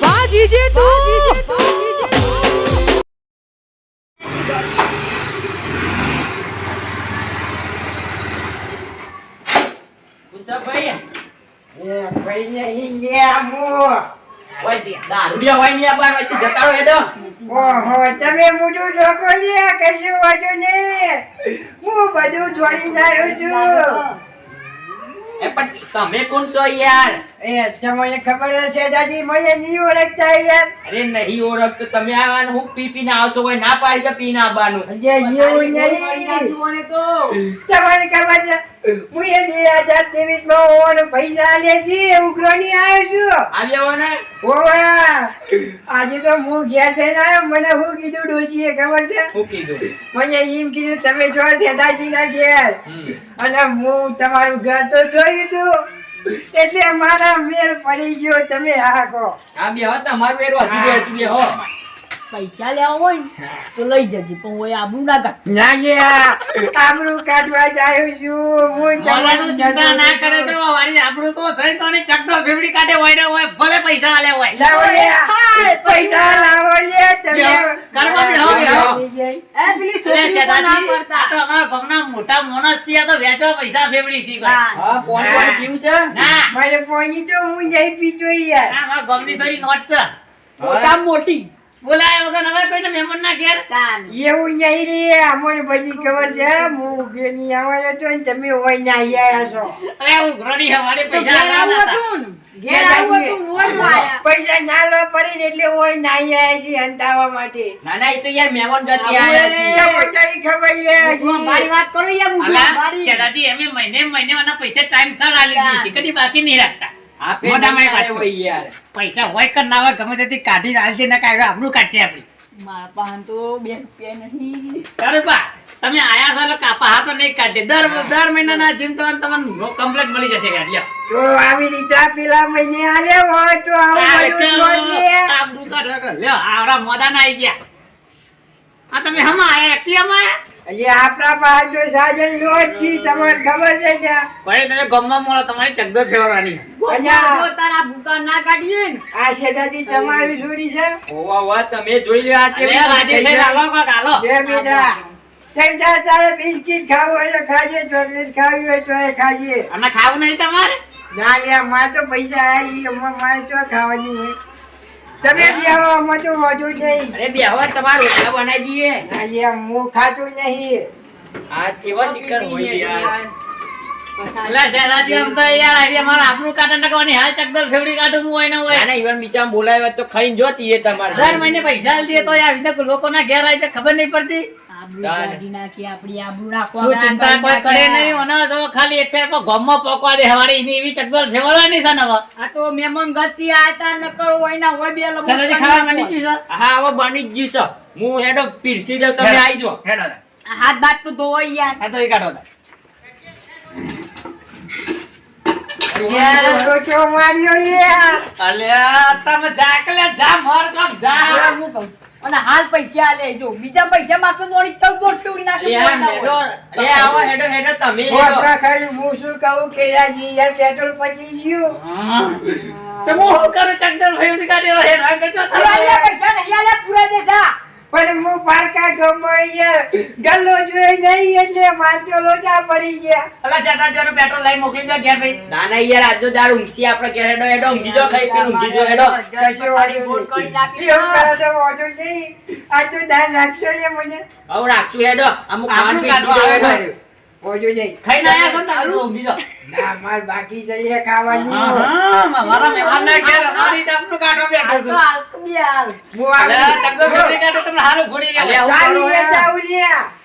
વાહ જીજે ને લે કશું વાંચો નહીં હું બધું છોડી આવ્યો છું તમે કોણ છો યાર? એ તમને ખબર હશે દાદી મને નહીં ઓળખતા યાર અરે નહીં ઓળખ તો તમે આવવાનું હું પી પીને આવશો કોઈ ના પાડી છે પીને આવવાનું. અરે એવું નહીં. તમને ખબર છે હું એ માં પૈસા છે ઉઘરોની આવ્યો છું. આવ્યા ને ઓવા આજે તો હું ઘેર થઈને આવ્યો મને હું કીધું ડોશીએ ખબર છે? હું કીધું? મને એમ કીધું તમે જો સેદાશીના ઘેર. અને હું તમારું ઘર તો જોયું તું. એટલે મારા મેળ પડી ગયો તમે આ કહો. આ બે હતા માર હજી બેસું બે હો. પૈસા લેવા હોય ને તો લઈ જજે પણ હોય આબુ ના કાઢ. ના ગયા આબરૂ કાઢવા જાય છું. હું ચાલવાનું ચિંતા ના કરે તો વાળી આબરૂ તો થઈ તો નહીં ચકદોર ફેવડી કાઢે હોય ને હોય ભલે પૈસા આલે હોય. લાવો લે પૈસા લાવો લે તમે કરવા બેહો. એ પેલી છોકરી ના પડતા. તો અમારા ગામના મોટા માણસ છે, તો વેચવા પૈસા ફેવડી છે ભાઈ. હા. હા કોણ કોણ પીવું છે? ના. મને પોની તો હું નહીં પીતો યાર. આ અમારા ગામની થોડી નોટ છે. મોટા મોટી. બોલાય વગર હવે કોઈને મહેમાન ના ઘેર એવું નહીં રે અમને બધી ખબર છે હું તમે હોય ના આવ્યા છો. અરે હું ઘરડી હવારે પૈસા આવું હતા. ઘેર રોજ. પૈસા ના લો પડી ને એટલે હોય ના આવ્યા છે અંતાવા માટે. ના ના એ તો યાર મહેમાન ગતિ આયા છે તો ખબર છે મારી વાત કરો યાર હું મારી. શેઠાજી, એમે મહિને મહિને મને પૈસા ટાઈમસર આલી દીધી છે. કદી બાકી નહીં રાખતા. પૈસા હોય કે ના હોય ગમે તેથી કાઢી આલજે ના કાઢે આપણું કાઢશે આપણી. મારા પાન તો બેન પે નહીં. બા તમે આયા છો એટલે કાપા હાથો નહીં કાઢે. દર દર મહિનાના જીમ તો તમને કમ્પ્લેટ મળી જશે ગાડી તો આવી રીતે પેલા મહિને આલે હોય તો આવું કે કે લ્યો, આવડા મોદાના આઈ ગયા. આ તમે હમ આયા એક્ટિવામાં આયા હજી આપણા પાસે જો સાજન લોટ છે તમને ખબર છે કે? ભાઈ તમે ગમમાં મોળો તમારી ચગદો ફેરવાની. જો તારા ભૂકા ના કાઢીએ ને. આ શેજાજી તમારી જોડી છે? ઓવા ઓવા તમે જોઈ લ્યો આ કેવી રાજી જાય. લાવો કોક હાલો. જે બેટા. તેમ તારે બિસ્કિટ ખાવું હોય તો ખાજે ચોકલેટ ખાવી હોય તો એ ખાજે અને ખાવું નહીં તમારે? ના લે મારે તો પૈસા આવી અમારે મારે તો ખાવાની હોય? તમે બી આવો અમે તો વધુ નહીં. અરે બે હવે તમારે રોટલા બનાવી દઈએ. ના લે હું ખાતું નહીં. આ કેવા શિકાર હોય યાર. એટલે શેઠાજી આમ તો યાર આઈડિયા મારા આપણું કાઢા નાખવાની હાલ ચકદો ફેવડી કાઢું હું હોય ને હોય. અને ઈવન બીચા બોલાવ્યા તો ખાઈને જોતી એ તમારે. દર મહિને પૈસા આલી દે તો આવી રીતે લોકોના ઘેર આવી ખબર નહીં પડતી. આબરૂ કાઢી નાખી આપણી આબરૂ રાખવા તું ચિંતા કોઈ કરે નહીં મને જો ખાલી એક ફેર પર ગોમમાં પોકવા દે હવારે એની એવી ચકદોર ફેરવાની છે ને હવે. આ તો મહેમાન ગતિ આતા નકર હોય ના હોય બે ખાવા ગયું છે? હા હવે બની જ ગયું છે. હું હેડો પીરસી દઉં તમે. આવી હેડો. હાથ બાત તો ધોઈ યાર આ તો એ કાઢો લે. યાર લોચો માર્યો લે અલ્યા તમે જા કે લે, જા મોર કોક જા આ હું કહું અને હાલ પૈસા લે જો બીજા પૈસા માગશો તો વળી ચૌદ દોઢ ટુકડી નાખી હું શું કહું કે યાર યાર પેટ્રોલ પચી ગયું. હા. તો હું શું કરું? હેડ જો પૂરા પૈસા નહીં આલે પૂરા દે જા. પણ હું પારકા ગમો યાર ગલ્લો જોઈ નહીં એટલે મારતો લોચા પડી ગયા. અલા શેઠાજીનું પેટ્રોલ લઈ મોકલી દો ઘેર ભાઈ. ના ના યાર આજનો દાર ઉમસી આપણે ઘેર હેડો હેડો ઊંઘી જાઓ ખાઈ પીને ઊંઘી જાઓ હેડો. કશો વાંધો બોલ કરી નાખી એવું કરો તો ઓજો નહીં. આટલું દાર રાખશો એ મને? હવે રાખશું હેડો. અમુક ખાવાનું આપણું પીરસી કાઢવા દઉં આવે હેડો. વાંધો નહીં. ખાઈને આયા છો તો ઊંઘી ના માર બાકી છે એ ખાવાનું હા, મારા મહેમાનના ઘેર અમારી જાતનું કાઢવા બેઠો છું. હાલ તો બે હાલ હું અલ્યા, આવી- ચકદોર ફેવડી કાઢે તમને હારું ફોડી ગયો. ચાલી એ જાઉં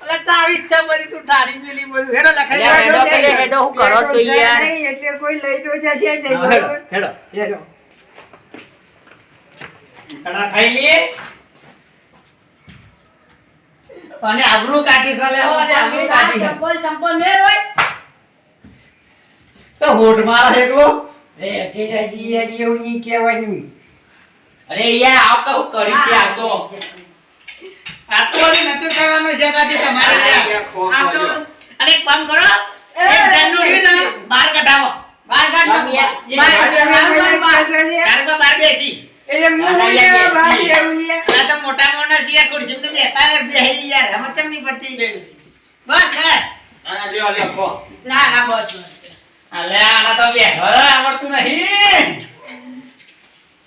અલા, ચાવી જ છે તું ઠારી મેલી બધું. હેડો લે, ખાઈ અલ્યા, જાઓ. હેડો પેલે હેડો, હું કરો છો યાર? નહીં એટલે કોઈ લઈ તો જશે નહીં, હેડો, હેડો. હેડો. કડા ખાઈ લઈએ. અને આબરૂ કાઢી છે, હો, અને આબરૂ કાઢી ચંપલ ચંપલ મેર હોય તો હોઠ મારા એકલો. એ કેશાજી એ એવું ની કહેવાનું. અરે યાર આવ કહું કરી છે આ તો આટલું બધું નતો કરવાનો છે, રાજી, તમારે ખોજો. અને એક કામ કરો એક જણનું રહ્યું ને, બહાર કઢાવો. બાર કાઢો બાર મને બાર કહેશો એટલે હું ના, ના, લેવા બહાર બેસી. આ તો મોટા મોના સિયા ખુરશી તો બેતા રે બેહી યાર રમત ચમ નહીં પડતી? બસ બસ. આના લ્યો, લ્યો, ખો. ના ના બસ. અલે આના તો બે રે, આવડતું નહીં.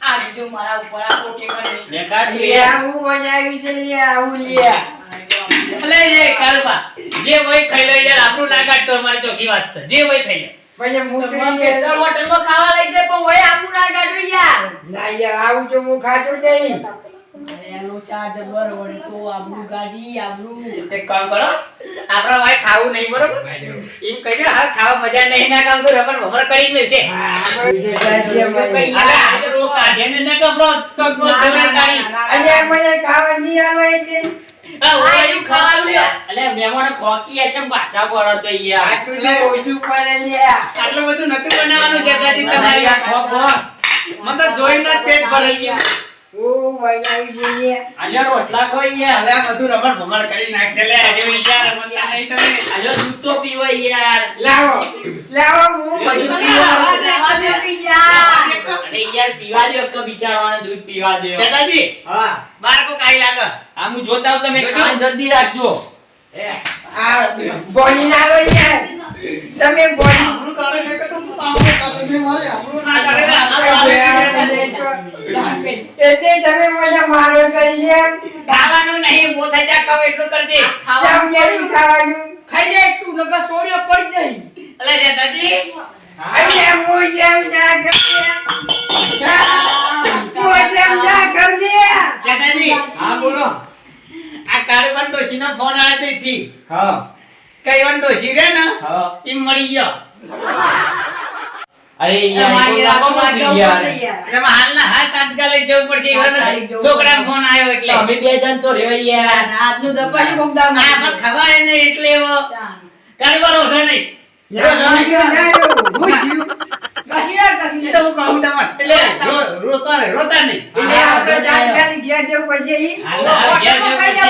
આ જો મારા ઉપર આ કોટે કરે લે, કાઢ લે. આવું બનાવી છે લે, આવું લે. અલે એ કારબા જે હોય ખાઈ લે યાર આપણું ના કાઢતો અમારી ચોખી વાત છે. જે હોય ખાઈ લે. પછી હું તો તમારે હોટલમાં ખાવા લઈ જાય પણ ઓય આપણું ના કાઢ્યું યાર. ના યાર આવું જો હું ખાતો નહીં. એનો ચાર્જ જબર વળી તો આબરૂ ગાડી આબરૂ. એક કામ કરો આપણા ભાઈ ખાવું નહીં બરોબર? એમ કહી દે હા ખાવા મજા નહીં ના કામ તો રબર ભમર કરી ને તો કાઢી મને આવે પડો છો યાર? આટલું તો ઓછું પડે લ્યા. આટલું બધું નતું બનાવવાનું ના, તમારી. યાર, ખો, ખો. મને તો જોઈને પેટ ભરાઈ ગયું. હું બનાવ્યું છે રોટલા ખો અલે બધું રબર ભમર કરી નાખશે લે આજે યાર રમતા નહીં તમે આલ્યો, દૂધ તો પીવો યાર. લાવો લાવો હું બધું બધું પીવો. જવા દે બીજા અરે યાર, પીવા દ્યો તો બિચારાઓને દૂધ પીવા દ્યો. દાદાજી હા. બાર કો કાઈ લાગે આ હું જોતા હોઉં તમે. કાન જલ્દી રાખજો આ બોની ના લો યાર તમે બોલ. હું તારે કે તો શું કામ કાઢે ને મારે આપણું ના. આપણે એટલે તમે મને મારો કરી યાર ખાવાનું નહીં બહુ થઈ જા કહો એટલું કરજે ખાવા કેમ ખાવાનું ખાઈ લે એટલું નકર સોડિયો પડી જાય. હું જેમ ના કરજે હું. જેમ ના કરજે દાદાજી હા બોલો. આ કાર્બન ડોશી નો ફોન આવ્યો તો હા. કઈ વન ડોશી રે ને ઈ મળી ગયો અરે યાર મારી એ તો રાખવા લાંબો જવું છે પડશે યાર. યાર. એટલે હાલના હાલ તાત્કાલિક જવું પડશે તાત્કાલિક જવું છોકરાનો ફોન આવ્યો એટલે અમે બે જણ તો રહ્યો યાર આજનું દપાલી કોક દાવ આ ખવાય નહીં એટલે એવો કારબારો છે નહીં યાર, હું ના જીવ. કશી યાર કશી તો હું કહું તમને એટલે રોતા નહીં. રોતા નહીં એટલે આપણે તાત્કાલિક ઘેર જવું પડશે ઈ. હાલ ઘેર જવું પડશે.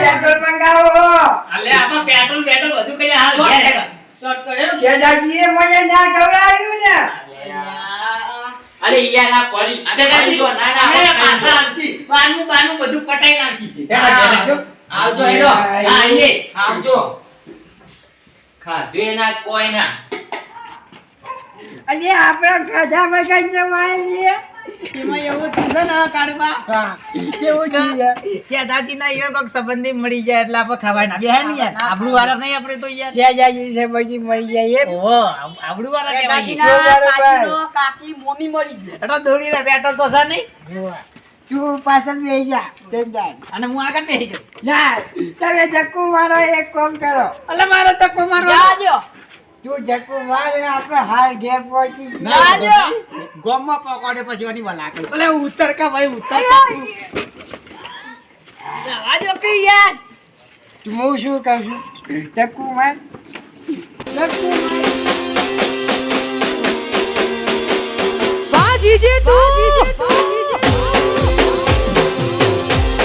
પેટ્રોલ મંગાવો. અલે આમાં પેટ્રોલ પેટ્રોલ બધું કઈ હાલ ઘેર. શોર્ટ કર્યો એ મને ના ખવડાવ્યું ને? અરે ઈયા ના પડી. તો ના ના પાછા આવશી. બાનું બાનું બધું પટાઈ હા. આવજો. હેડો. હા, આઈએ. આવજો. ખાધું એના કોઈ ના. અલ્યા આપણા ખાધા વગર જમાય લે એમાં એવું થયું છે ને કાળમાં. હા કેવું છે? શેઠાજીના ઈવન કોક સંબંધી મળી જાય એટલે આપણે ખવાય ના બેહાય ને યાર? આબરૂ વાળા નહીં આપણે તો યાર. શેજાજી છે પછી મળી જાય આબ- આબરૂ વાળા કહેવાય. કાકી મોમી મળી ગઈ એટલે દોડી રે પેટ્રોલ તો છે નહીં? તું પાછળ જા અને હું આગળ બેસી જાઉં. ના તમે જક્કુ મારો એક કામ કરો. એટલે મારો ચક્કુ મારો. જાજો તું જક્કુ મારે આપણે હાલ ઘેર પહોંચી જઈએ. ગોમમાં પકોડે પછી વાની કરું કા ભાઈ ઉત્તર કા જાજો કે યાર હું શું કહું છું? જીજે તું.